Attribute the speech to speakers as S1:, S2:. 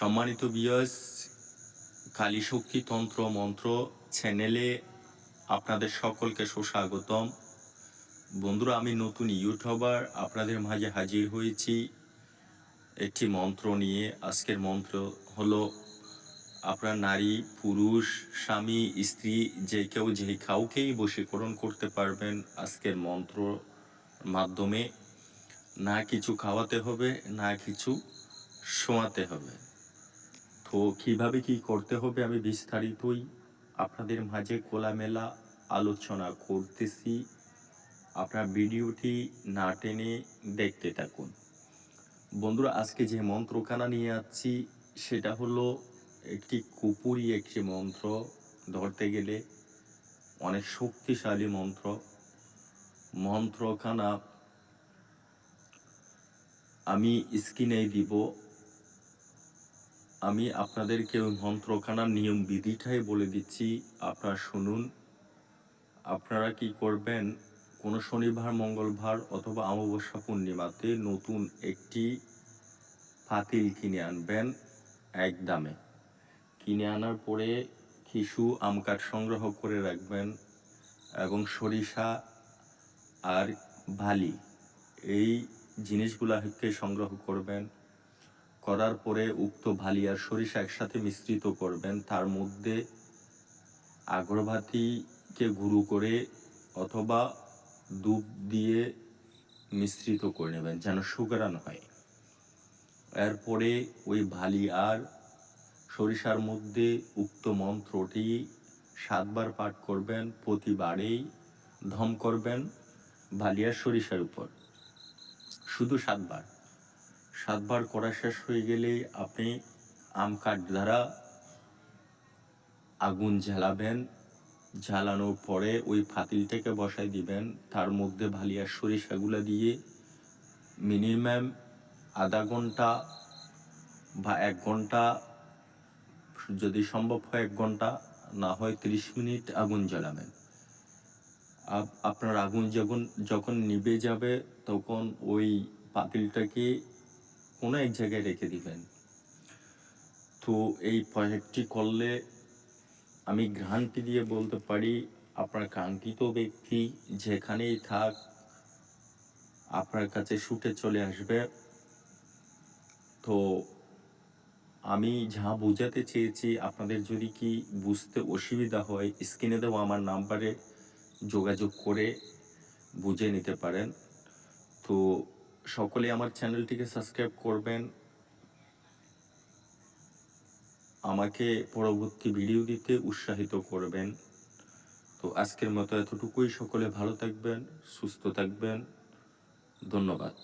S1: সম্মানিত বিয়স কালীশক্তি তন্ত্র মন্ত্র চ্যানেলে আপনাদের সকলকে সুস্বাগতম। বন্ধুরা, আমি নতুন ইউটিউবার আপনাদের মাঝে হাজির হয়েছি। একটি মন্ত্র নিয়ে। আজকের মন্ত্র হলো, আপনার নারী, পুরুষ, স্বামী, স্ত্রী, যে কেউ যে কাউকেই বশীকরণ করতে পারবেন আজকের মন্ত্র মাধ্যমে। না কিছু খাওয়াতে হবে, না কিছু শোয়াতে হবে। তো কীভাবে কি করতে হবে আমি বিস্তারিতই আপনাদের মাঝে খোলামেলা আলোচনা করতেছি। আপনার ভিডিওটি না টেনে দেখতে থাকুন। বন্ধুরা, আজকে যে মন্ত্রখানা নিয়ে আসছি, সেটা হলো একটি কুপুরি একটি মন্ত্র। ধরতে গেলে অনেক শক্তিশালী মন্ত্র। মন্ত্রখানা আমি স্ক্রিনে দিব। আমি আপনাদেরকে ওই মন্ত্রখানার নিয়ম বিধিটাই বলে দিচ্ছি। আপনারা শুনুন। আপনারা কি করবেন? কোনো শনিবার, মঙ্গলবার অথবা অমাবস্যা পূর্ণিমাতে নতুন একটি পাতিল কিনে আনবেন এক দামে। কিনে আনার পরে কিছু আম কাঠ সংগ্রহ করে রাখবেন এবং সরিষা আর ভালি এই জিনিসগুলাকে সংগ্রহ করবেন? করার পরে উক্ত ভালি আর সরিষা একসাথে মিশ্রিত করবেন। তার মধ্যে আগরবাতিকে গুঁড়ো করে অথবা দুধ দিয়ে মিশ্রিত করে নেবেন যেন সুগারান হয়। এরপরে ওই ভালি আর সরিষার মধ্যে উক্ত মন্ত্রটি সাতবার পাঠ করবেন, প্রতিবারেই ধম করবেন ভালিয়ার সরিষার উপর। শুধু সাতবার। সাতবার করা শেষ হয়ে গেলে আপনি আম কাঠ দ্বারা আগুন জ্বালাবেন। জ্বালানোর পরে ওই ফাতিলটাকে বসাই দিবেন। তার মধ্যে ভালিয়া সরিষাগুলো দিয়ে মিনিমাম আধা ঘণ্টা বা এক ঘণ্টা, যদি সম্ভব হয় এক ঘণ্টা, না হয় তিরিশ মিনিট আগুন জ্বালাবেন। আপ- আপনার আগুন যখন যখন নিভে যাবে, তখন ওই পাতিলটাকে কোনো এক জায়গায় রেখে দিবেন। তো এই প্রজেক্টটি করলে আমি গ্রান্টি দিয়ে বলতে পারি, আপনার কাঙ্ক্ষিত ব্যক্তি যেখানেই থাক, আপনার কাছে শুটে চলে আসবে। তো আমি যা বোঝাতে চেয়েছি, আপনাদের যদি কি বুঝতে অসুবিধা হয়, স্ক্রিনে দেওয়া আমার নাম্বারে যোগাযোগ করে বুঝে নিতে পারেন। তো সকলে আমার চ্যানেলটিকে সাবস্ক্রাইব করবেন। আমাকে পরবর্তী ভিডিও দিতে উৎসাহিত করবেন। তো আজকের মতো এতটুকুই। সকলে ভালো থাকবেন, সুস্থ থাকবেন। ধন্যবাদ।